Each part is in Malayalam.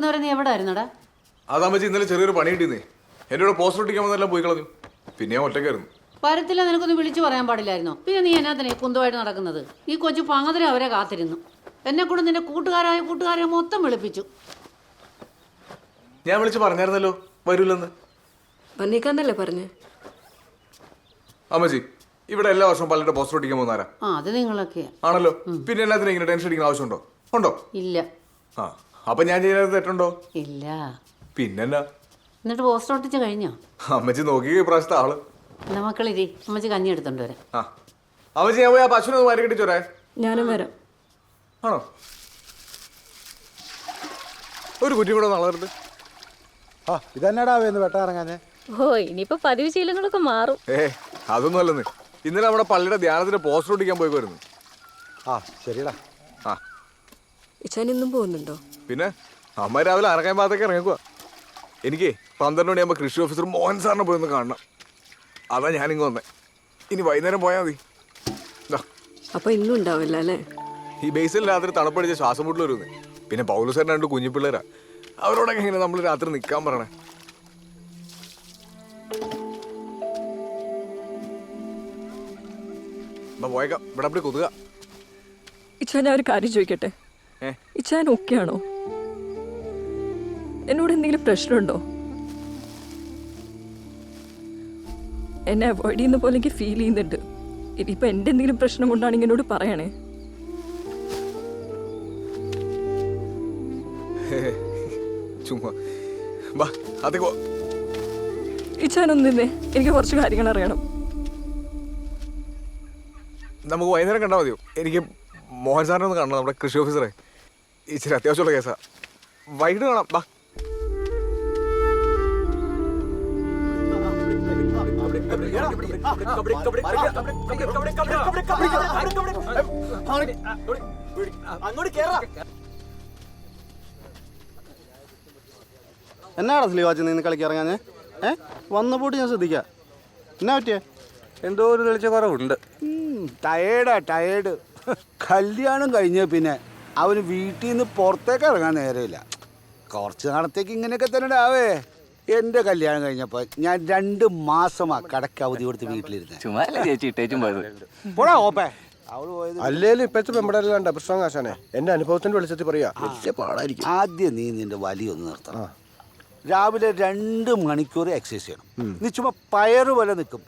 വെക്കുന്നവരെ നീ എവിടെ ആയിരുന്നടാ അതാമ്പച്ചി ഇന്നലെ ചെറിയൊരു പണി കിട്ടിയെന്നേ. എന്റെ കൂടെ പോസ്റ്റർ ഒട്ടിക്കാൻ വന്നെല്ലാം പോയി കളഞ്ഞു. പിന്നെ ഞാൻ ഒറ്റക്കായിരുന്നു വരത്തില്ല നിനക്കൊന്നും വിളിച്ചു പറയാൻ പാടില്ലായിരുന്നോ? പിന്നെ നീ എന്നാത്തിനെ കുന്തമായിട്ട് നടക്കുന്നത്? ഈ കൊച്ചു പങ്കതിന് അവരെ കാത്തിരുന്നു. എന്നെ കൂടെ നിന്റെ കൂട്ടുകാരായ കൂട്ടുകാരെ മൊത്തം വിളിപ്പിച്ചു. ഞാൻ വിളിച്ച് പറഞ്ഞായിരുന്നല്ലോ വരൂലെന്ന്. വന്നേക്കാന്നല്ലേ പറഞ്ഞു? അമ്മജി ഇവിടെ എല്ലാ വർഷവും പലരുടെ പോസ്റ്റർ ഒട്ടിക്കാൻ പോകുന്നാരാ ആ അത് നിങ്ങളൊക്കെയാ. ആണല്ലോ. പിന്നെ എല്ലാത്തിനും ഇങ്ങനെ ടെൻഷൻ അടിക്കുന്ന ആവശ്യമുണ്ടോ? ഉണ്ടോ? ഇല്ല. ആ. അപ്പൊ ഞാൻ ചെയ്യാൻ തെറ്റുണ്ടോ? ഇല്ല. പിന്നെന്നാ? എന്നിട്ട് പോസ്റ്റർ ഒട്ടിച്ച് കഴിഞ്ഞോ? അമ്മച്ചി നോക്കി ഇപ്രാവശ്യത്തെ ആൾ. എന്നാ മക്കളിരി അമ്മച്ചി കഞ്ഞി എടുത്തോണ്ട് വരാം. ആ. അമ്മച്ചി ഞാൻ പോയി ആ പശുവിനെ ഒന്ന് മാറി കിട്ടിച്ചോരേ ഞാനും വരാം. ആണോ? ഒരു കുറ്റി കൂടെ നളകരുത് ആ ഇതന്നെടാ വേന്ന് വെട്ടാറങ്ങാഞ്ഞേ ഓ ഇനിയിപ്പോ പതിവ് ശീലങ്ങളൊക്കെ മാറും. ഏ അതൊന്നും അല്ലെന്ന്. ഇന്നലെ നമ്മുടെ പള്ളിയുടെ ധ്യാനത്തിന് പോസ്റ്റർ ഒട്ടിക്കാൻ പോയി വരുന്നു ആ ശരിടാ ആ. ഇച്ചാൻ ഇന്നും പോകുന്നുണ്ടോ? പിന്നെ അമ്മ രാവിലെ അറക്കാൻ ഭാഗത്തേക്ക് ഇറങ്ങിക്കുക എനിക്ക് പന്ത്രണ്ട് മണിയാകുമ്പോൾ കൃഷി ഓഫീസർ മോഹൻ സാറിനെ പോയി ഒന്ന് കാണണം. അതാ ഞാനിങ്ങ് വന്നേ. ഇനി വൈകുന്നേരം പോയാൽ മതി. അപ്പൊ ഇന്നും ഉണ്ടാവില്ല അല്ലേ? ഈ ബേസിൽ രാത്രി തണുപ്പടിച്ച ശ്വാസം മുട്ടൽ വരുന്നേ. പിന്നെ പൗലുസേരൻ രണ്ട് കുഞ്ഞു പിള്ളേരാ അവരോടൊക്കെ എങ്ങനെ നമ്മൾ രാത്രി നിൽക്കാൻ പറയണേ. പോയേക്കാം. ഇവിടെ അപ്പടി കൊതുക. ഇച്ചാൻ ഞാൻ ഒരു കാര്യം ചോദിക്കട്ടെ? ഇച്ചാൻ ഓക്കെ ആണോ എന്നോട് എന്തെങ്കിലും പ്രശ്നമുണ്ടോ? എന്നെ അവോയ്ഡ് ചെയ്യുന്ന പോലെ എനിക്ക് ഫീൽ ചെയ്യുന്നുണ്ട്. ഇനിയിപ്പോ എന്റെ എന്തെങ്കിലും പ്രശ്നം കൊണ്ടാണെങ്കിൽ എന്നോട് പറയണേ. ചുമ്മാ. വാ അതേ എനിക്ക് കുറച്ച് കാര്യങ്ങൾ അറിയണം. നമുക്ക് വൈകുന്നേരം കണ്ടാൽ മതിയോ? എനിക്ക് മോഹൻ സാറിനെ ഒന്ന് കാണണം നമ്മുടെ കൃഷി ഓഫീസറെ ഇച്ചിരി അത്യാവശ്യമുള്ള കേസാ. വൈകിട്ട് കാണാം. ബാ. എന്നാടാ സ്ലീവാച്ച് നിന്ന് കളിക്ക് ഇറങ്ങാഞ്ഞേ? ഏ? വന്നപ്പോട്ട് ഞാൻ ശ്രദ്ധിക്കാം. എന്നാ പറ്റിയേ? എന്തോ ഒരു തെളിച്ച കുറവുണ്ട് ടയേർഡാ ടയേർഡ് കല്യാണം കഴിഞ്ഞ പിന്നെ അവന് വീട്ടിൽ നിന്ന് പുറത്തേക്ക് ഇറങ്ങാൻ നേരമില്ല. കുറച്ച് നാളത്തേക്ക് ഇങ്ങനെയൊക്കെ തന്നെ ഉണ്ടാവേ. എന്റെ കല്യാണം കഴിഞ്ഞപ്പോൾ ഞാൻ രണ്ട് മാസമാ കടക്ക് അവധി കൊടുത്ത് വീട്ടിലിരുന്നേ. ചുമ്മാ ചേച്ചി ഇട്ടേച്ചും പോയത്? പോടാ ഓപ്പേ. അവൾ പോയത് അല്ലേലും ഇപ്പഴത്തെ പെമ്പടല്ലാണ്ട പ്രശ്നം കാശാനെ. എന്റെ അനുഭവത്തിന്റെ വെളിച്ചത്തിൽ പറയാ. വലിയ പാടായിരിക്കും. ആദ്യം നീ നിന്റെ വലി ഒന്ന് നിർത്തണം. രാവിലെ രണ്ട് മണിക്കൂർ എക്സസൈസ് ചെയ്യണം. നീ ചുമ്മാ പയറ് പോലെ നിൽക്കും.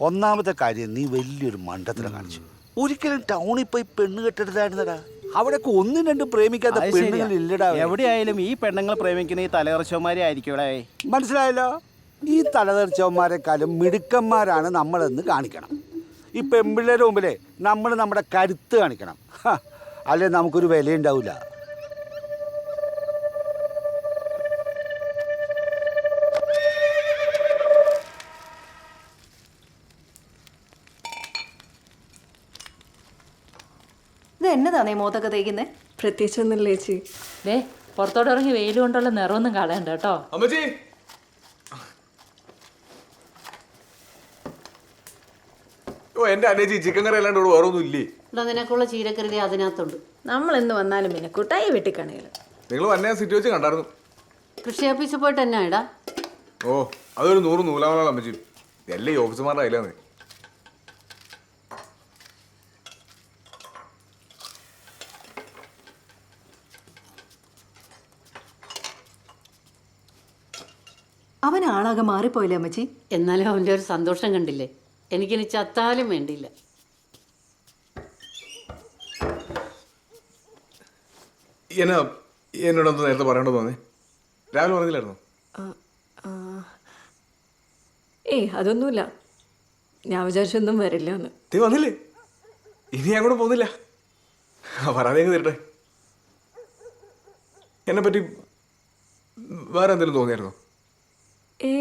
ഒന്നാമത്തെ കാര്യം നീ വലിയൊരു മണ്ടത്തിനെ കാണിച്ചു. ഒരിക്കലും ടൗണിൽ പോയി പെണ്ണ് കെട്ടെടുത്തായിരുന്നടാ അവിടെയൊക്കെ ഒന്നും രണ്ടും പ്രേമിക്കാത്ത പെണ്ണുങ്ങൾ ഇല്ലടാ എവിടെയായാലും ഈ പെണ്ണുങ്ങൾ പ്രേമിക്കുന്ന ഈ തലകർച്ചവന്മാരെ ആയിരിക്കൂടെ മനസ്സിലായല്ലോ? ഈ തലതെറിച്ചവന്മാരെക്കാളും മിടുക്കന്മാരാണ് നമ്മളെന്ന് കാണിക്കണം. ഈ പെൺപിള്ളേരുടെ മുമ്പിലേ നമ്മൾ നമ്മുടെ കരുത്ത് കാണിക്കണം. ഹ. അല്ലേ നമുക്കൊരു വിലയുണ്ടാവില്ല എന്നതാണേ മോത്തൊക്കെ തേക്കുന്നേ? പ്രത്യേകിച്ച് ഒന്നുമില്ല ചേച്ചി. ദേ പുറത്തോട്ട് ഇറങ്ങി വെയിൽ കൊണ്ടുള്ള നിറമൊന്നും കളയണ്ട കേട്ടോ. അമ്മച്ചി! ഓ എന്റെ അനേജി ചിക്കൻ കറി അല്ലാണ്ട് ഇവിടെ വേറൊന്നും ഇല്ലേ? ഇവിടെ നിനക്കുള്ള ചീരക്കറി അതിനകത്തുണ്ട്. നമ്മൾ എന്ന് വന്നാലും പിന്നെ കുട്ടായി വെട്ടിക്കണേൽ. നിങ്ങൾ വന്നെ സിറ്റി വെച്ച് കണ്ടായിരുന്നു. കൃഷി ഓഫീസിൽ പോയിട്ട് എന്നാ ഇടാ? ഓ അതൊരു നൂറ് നൂലാമലാണ് അമ്മച്ചി. എല്ലാ ഈ ഓഫീസർമാരുടെ കയ്യിലാണ് ആളാകെ മാറിപ്പോയില്ലേ അമ്മച്ചി? എന്നാലും അവന്റെ ഒരു സന്തോഷം കണ്ടില്ലേ? എനിക്കിനി ചത്താലും വേണ്ടിയില്ല. എന്നാ എന്നോടൊന്ന് നേരത്തെ പറയണ്ടോ തോന്നി. രാവിലെ പറഞ്ഞില്ലായിരുന്നു? ഏയ് അതൊന്നുമില്ല. ഞാൻ വിചാരിച്ചൊന്നും വരില്ല എന്ന് നീ വന്നില്ലേ? ഇനി ഞാൻ കൂടെ പോകുന്നില്ല. പറയാതെ തരട്ടെ. എന്നെ പറ്റി വേറെ എന്തെങ്കിലും തോന്നിയായിരുന്നോ? ഏ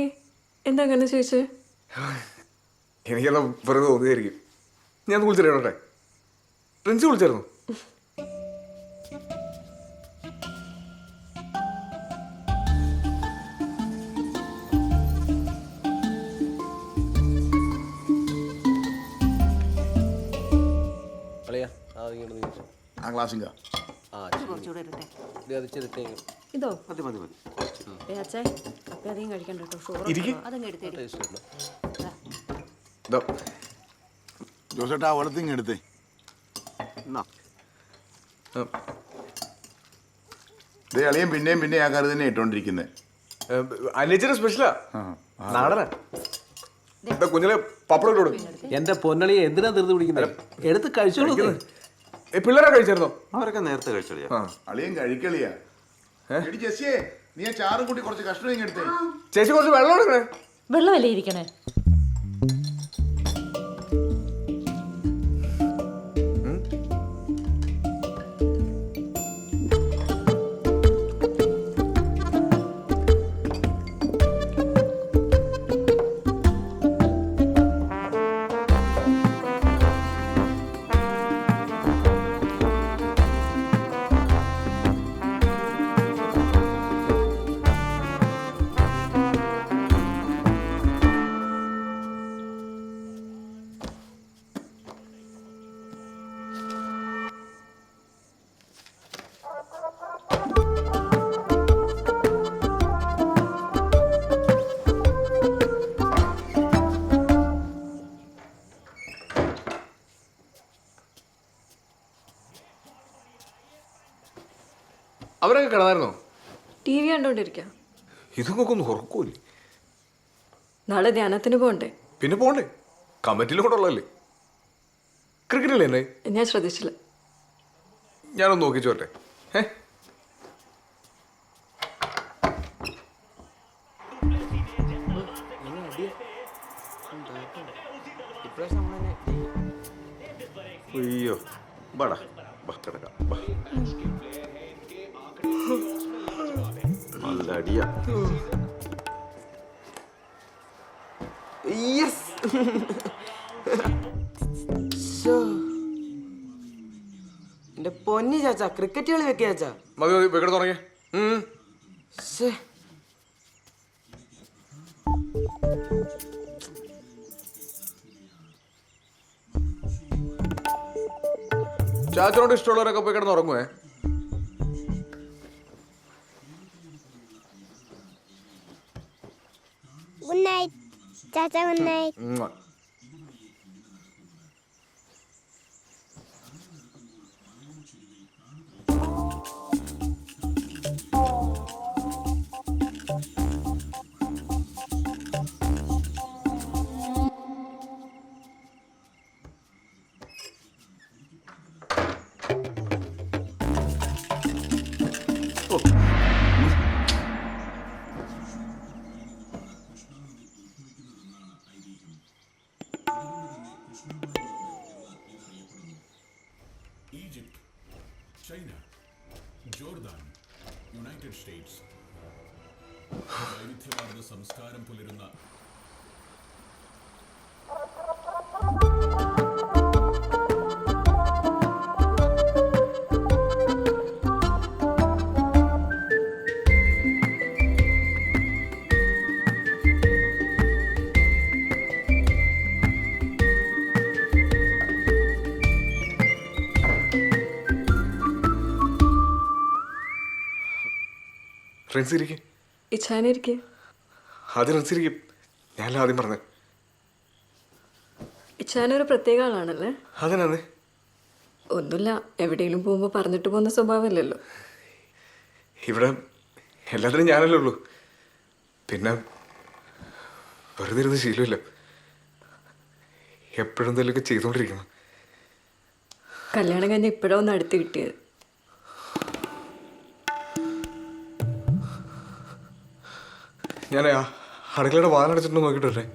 എന്താ അങ്ങനെ ചോദിച്ചേ എനിക്കെല്ലാം വെറുതെ തോന്നിയായിരിക്കും. ഞാൻ വിളിച്ചിട്ടേ പ്രിൻസി വിളിച്ചായിരുന്നു? ആ ക്ലാസ്സിങ്ക ആ കുറച്ചുകൂടെ ഇരട്ടെ ഇത് ഇതോ? മതി മതി മതി. ഏ അച്ഛേ കപ്പ അധികം കഴിക്കണ്ട കേട്ടോ. ഷുഗർ ഇരിക്ക്. അതങ്ങ് എടുത്തേടി ദാ, ജോസേട്ടാ എടുത്തേ. എന്നാ. ദേ അളിയൻ പിന്നെയും പിന്നെ ആ കറി തന്നെ ഇട്ടോണ്ടിരിക്കുന്നത് ഏ, സ്പെഷ്യലാ നാടനാ? ദേ, കുഞ്ഞിലെ പപ്പടം ഇട്ടോട് എന്റെ പൊന്നളിയെ എന്തിനാ ധൃതി പിടിക്കുന്നത് എടുത്ത് കഴിച്ചോളൂ. ഏ പിള്ളേരെ കഴിച്ചായിരുന്നോ? അവരൊക്കെ നേരത്തെ കഴിച്ചോളിയാ. ആ. അളിയൻ കഴിക്കളിയാ. എടി ജെസ്സിയെ നീ ആ ചാറും കൂട്ടി കുറച്ച് കഷ്ണം ഇങ്ങ് എടുത്തേ. ചേച്ചി കുറച്ച് വെള്ളം എടുക്കണേ. വെള്ളമല്ലേ ഇരിക്കണേ? അവരൊക്കെ കിടന്നായിരുന്നോ? ടി വി കണ്ടോണ്ടിരിക്കുക ഇതൊക്കെ ഒന്ന് ഉറക്കൂല്ലേ? നാളെ ധ്യാനത്തിന് പോകണ്ടേ പിന്നെ പോണ്ടേ? കമ്മിറ്റിയിൽ കൂടെ ഉള്ളതല്ലേ? ക്രിക്കറ്റില്ലേ എന്നെ ഞാൻ ശ്രദ്ധിച്ചില്ല. ഞാനൊന്ന് നോക്കിച്ചു വരട്ടെ ഏ അയ്യോ. ബാടാ ബാ കിടക്കാം അടിയാ എന്റെ പൊന്നി ചാച്ച ക്രിക്കറ്റ് കളി വെക്കുക ചാച്ച. മതി മതി വെക്കട തുടങ്ങിയേ. ചാച്ചനോട് ഇഷ്ടമുള്ളവരൊക്കെ പോയി കിടന്ന് ഉറങ്ങുവേ Good night. Chacha, good mm, night. Night ഉം. ഇരിക്കേ ഇരിക്കും ഇച്ഛാനിരിക്കെ അത് ഇരിക്കും ഞാനല്ല ആദ്യം പറഞ്ഞത് ഇച്ഛാനൊരു പ്രത്യേക ആളാണല്ലേ? അതിനാന്ന് ഒന്നുമില്ല എവിടെയെങ്കിലും പോകുമ്പോൾ പറഞ്ഞിട്ട് പോകുന്ന സ്വഭാവമല്ലല്ലോ. ഇവിടെ എല്ലാത്തിനും ഞാനല്ലേ ഉള്ളൂ. പിന്നെ വെറുതെ ഇരുന്ന് ശീലമില്ല. എപ്പോഴും എന്തെങ്കിലുമൊക്കെ ചെയ്തുകൊണ്ടിരിക്കണം. കല്യാണം കഴിഞ്ഞ് ഇപ്പോഴാ ഒന്ന് അടുത്ത് കിട്ടിയത്. ഞാൻ അടുക്കളയുടെ വാതിലടച്ചിട്ട് നോക്കിയിട്ടല്ലേ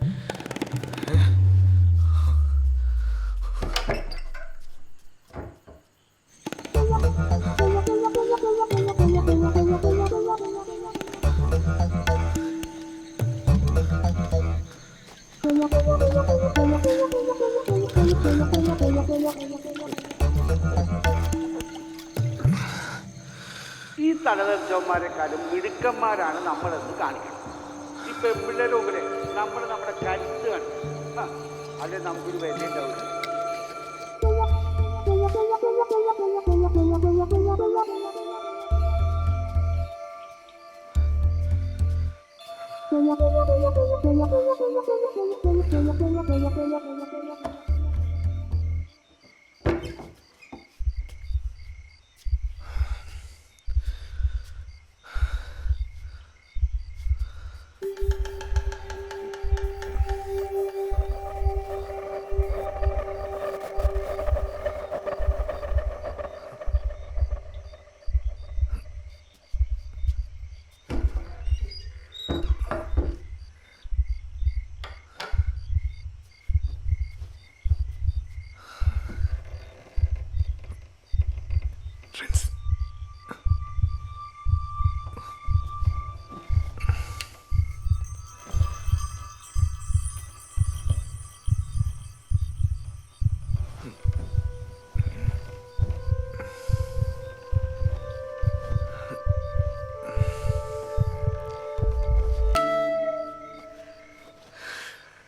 ഈ തലതെറിച്ചവന്മാരെക്കാളും മിടുക്കന്മാരാണ് നമ്മളെന്ന് കാണിക്കണം. പെമ്പിള്ളേരെ നമ്മൾ നമ്മുടെ കരുത്ത് കണ്ടു അല്ലെ നമുക്കൊരു വില ഉണ്ടാവില്ല Thank you.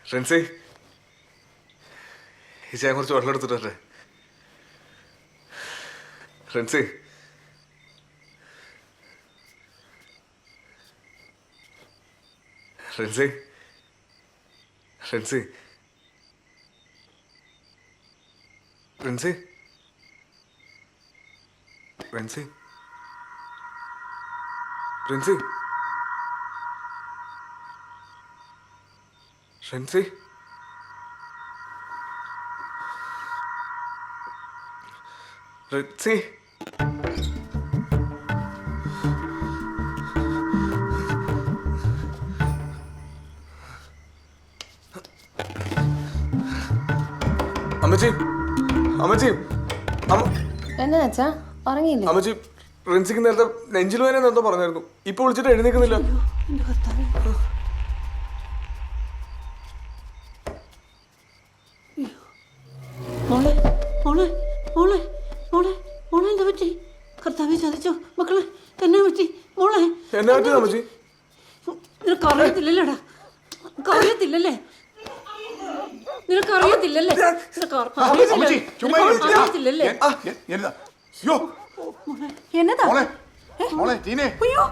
ഫ്രണ്ട്സേ ചായ കുറച്ച് വെള്ളം എടുത്തിട്ടെ ഫ്രണ്ട്സേ ഫ്രണ്ട്സേ ഫ്രണ്ട്സേ ഫ്രണ്ട്സേ ഫ്രണ്ട്സേ ഫ്രണ്ട്സേ. ഫ്രണ്ട്സേ റിത്സി അമ്മച്ചി അമ്മച്ചി അമ്മ എന്നാ അച്ഛാ? ഉറങ്ങിയില്ലേ? അമ്മച്ചി റിൻസിക്ക് നേരത്തെ നെഞ്ചിൽ വേന എന്തോ പറഞ്ഞായിരുന്നു. ഇപ്പൊ വിളിച്ചിട്ട് എഴുന്നേക്കുന്നില്ല എന്നെ പറ്റി അമ്മച്ചി നിനക്കറിയത്തില്ലല്ലോടാ നിനക്കറിയത്തില്ലല്ലേ നിനക്കറിയത്തില്ലല്ലേ നിനക്കറിയത്തില്ലല്ലേ എന്നതാ? അയ്യോ.